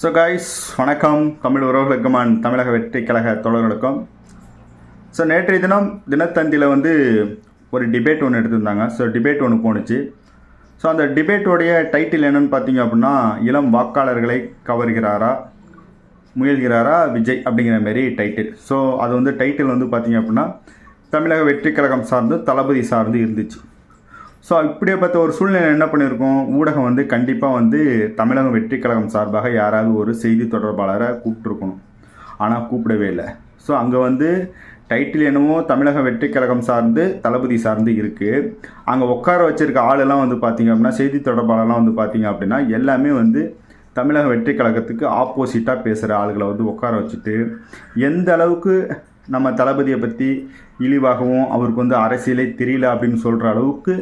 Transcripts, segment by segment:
So guys வணக்கம். தமிழ் உறவுகளுக்கும் and தமிழக வெற்றி கழக தொடர்களுக்கும் ஸோ நேற்றைய தினம் தினத்தந்தியில் வந்து ஒரு டிபேட் ஒன்று எடுத்திருந்தாங்க. ஸோ டிபேட் ஒன்று போணுச்சு. ஸோ அந்த டிபேட்டோடைய டைட்டில் என்னன்னு பார்த்தீங்க அப்படின்னா இளம் வாக்காளர்களை கவர்கிறாரா முயல்கிறாரா விஜய் அப்படிங்கிற மாரி டைட்டில் ஸோ அது வந்து டைட்டில் வந்து பார்த்தீங்க அப்படின்னா தமிழக வெற்றி கழகம் சார்ந்து தளபதி சார்ந்து இருந்துச்சு. ஸோ இப்படியேப்பட்ட ஒரு சூழ்நிலை என்ன பண்ணியிருக்கோம் ஊடகம் வந்து கண்டிப்பாக வந்து தமிழக வெற்றி கழகம் சார்பாக யாராவது ஒரு செய்தி தொடர்பாளரை கூப்பிட்ருக்கணும் ஆனால் கூப்பிடவே இல்லை. ஸோ அங்கே வந்து டைட்டில் என்னமோ தமிழக வெற்றி கழகம் சார்ந்து தளபதி சார்ந்து இருக்குது அங்கே உட்கார வச்சிருக்க ஆளெல்லாம் வந்து பார்த்திங்க அப்படின்னா செய்தி தொடர்பாளர்லாம் வந்து பார்த்தீங்க அப்படின்னா எல்லாமே வந்து தமிழக வெற்றி கழகத்துக்கு ஆப்போசிட்டாக பேசுகிற ஆளுகளை வந்து உட்கார வச்சுட்டு எந்த அளவுக்கு நம்ம தளபதியை பற்றி இழிவாகவும் அவருக்கு வந்து அரசியலே தெரியல அப்படின்னு சொல்கிற அளவுக்கு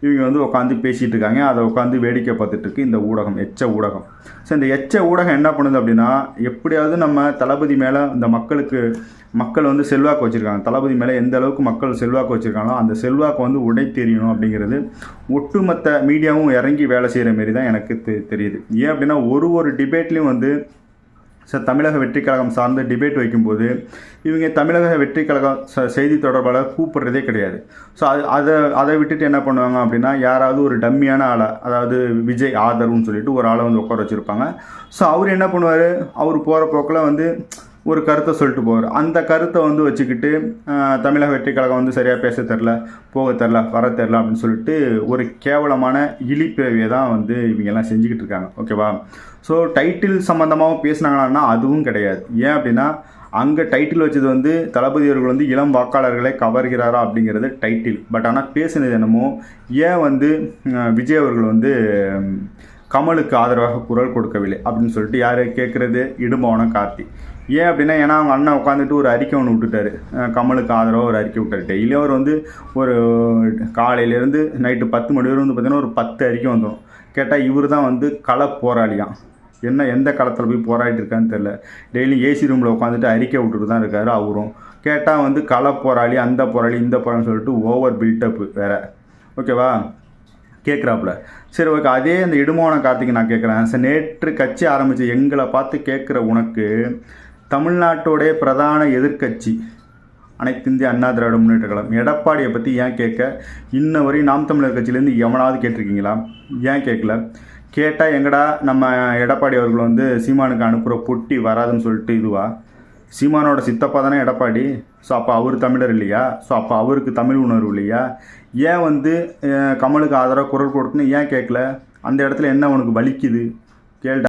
இவங்க வந்து உட்காந்து பேசிகிட்டு இருக்காங்க அதை உட்காந்து வேடிக்கை பார்த்துட்டு இருக்கு இந்த ஊடகம் எச்ச ஊடகம். ஸோ இந்த எச்ச ஊடகம் என்ன பண்ணுது அப்படின்னா எப்படியாவது நம்ம தளபதி மேலே இந்த மக்களுக்கு மக்கள் வந்து செல்வாக்கு வச்சுருக்காங்க. தளபதி மேலே எந்த அளவுக்கு மக்கள் செல்வாக்கு வச்சுருக்காங்களோ அந்த செல்வாக்கு வந்து உடை தெரியணும் அப்படிங்கிறது ஒட்டுமொத்த மீடியாவும் இறங்கி வேலை செய்கிற மாரி தான் எனக்கு தெ- தெரியுது. ஏன் அப்படின்னா ஒரு ஒரு டிபேட்லேயும் வந்து தமிழக வெற்றி கழகம் சார்ந்து டிபேட் வைக்கும்போது இவங்க தமிழக வெற்றி கழகம் ச- செய்தி தொடர்பாளர் கூப்பிடுறதே கிடையாது. ஸோ அது அதை அதை விட்டுட்டு என்ன பண்ணுவாங்க அப்படின்னா யாராவது ஒரு டம்மியான ஆளை அதாவது விஜய் ஆதர்வுன்னு சொல்லிட்டு ஒரு ஆளை வந்து உட்கார வச்சுருப்பாங்க. ஸோ அவர் என்ன பண்ணுவார்? அவர் போகிற போக்கில் வந்து ஒரு கருத்தை சொல்லிட்டு போவார். அந்த கருத்தை வந்து வச்சுக்கிட்டு தமிழக வெற்றி கழகம் வந்து சரியாக பேச தெரில போக தெரில வர தெரில அப்படின்னு சொல்லிட்டு ஒரு கேவலமான இழிப்பிறவியை தான் வந்து இவங்கெல்லாம் செஞ்சுக்கிட்டு இருக்காங்க. ஓகேவா ஸோ டைட்டில் சம்மந்தமாகவும் பேசுனாங்களான்னா அதுவும் கிடையாது. ஏன் அப்படின்னா அங்கே டைட்டில் வச்சது வந்து தளபதி அவர்கள் வந்து இளம் வாக்காளர்களை கவர்கிறாரா அப்படிங்கிறது டைட்டில் பட் ஆனால் பேசினது என்னமோ ஏன் வந்து விஜய் அவர்கள் வந்து கமலுக்கு ஆதரவாக குரல் கொடுக்கவில்லை அப்படின்னு சொல்லிட்டு யார் கேட்குறது இடும்பவனம் கார்த்தி. ஏன் அப்படின்னா ஏன்னா அவங்க அண்ணன் உட்காந்துட்டு ஒரு அறிக்கை ஒன்று விட்டுட்டாரு. கமலுக்கு ஆதரவாக ஒரு அறிக்கை விட்டாரு. டெய்லி அவர் வந்து ஒரு காலையிலேருந்து நைட்டு பத்து மணி வரை வந்து பார்த்தீங்கன்னா ஒரு பத்து அறிக்கை வந்துடும் கேட்டால் இவர் தான் வந்து கள போராளியாம். என்ன எந்த களத்தில் போய் போராடிட்டு இருக்கான்னு தெரில டெய்லி ஏசி ரூமில் உட்காந்துட்டு அறிக்கை விட்டுட்டு தான் இருக்கார் அவரும். கேட்டால் வந்து கள போராளி அந்த போராளி இந்த போராளின்னு சொல்லிட்டு ஓவர் பில்டப்பு வேறு. ஓகேவா கேட்குறாப்புல. சரி ஓகே அதே அந்த இடுமோன கார்த்திகை நான் கேட்குறேன். சார் நேற்று கட்சி ஆரம்பித்து எங்களை பார்த்து கேட்குற உனக்கு தமிழ்நாட்டோடைய பிரதான எதிர்க்கட்சி அனைத்து இந்திய அண்ணா திராவிட முன்னேற்ற கழகம் எடப்பாடியை பற்றி ஏன் கேட்க? இன்ன வரையும் நாம் தமிழர் கட்சியிலேருந்து எவனாவது கேட்டிருக்கீங்களா? ஏன் கேட்கல? கேட்டால் எங்கடா நம்ம எடப்பாடி அவர்கள் வந்து சீமானுக்கு அனுப்புகிற பொட்டி வராதுன்னு சொல்லிட்டு இதுவா? சீமானோட சித்தப்பா தானே எடப்பாடி? ஸோ அப்போ அவர் தமிழர் இல்லையா? ஸோ அப்போ அவருக்கு தமிழ் உணர்வு இல்லையா? ஏன் வந்து கமலுக்கு ஆதரவாக குரல் கொடுத்துன்னு ஏன் கேட்கல அந்த இடத்துல என்ன உனக்கு வலிக்குது?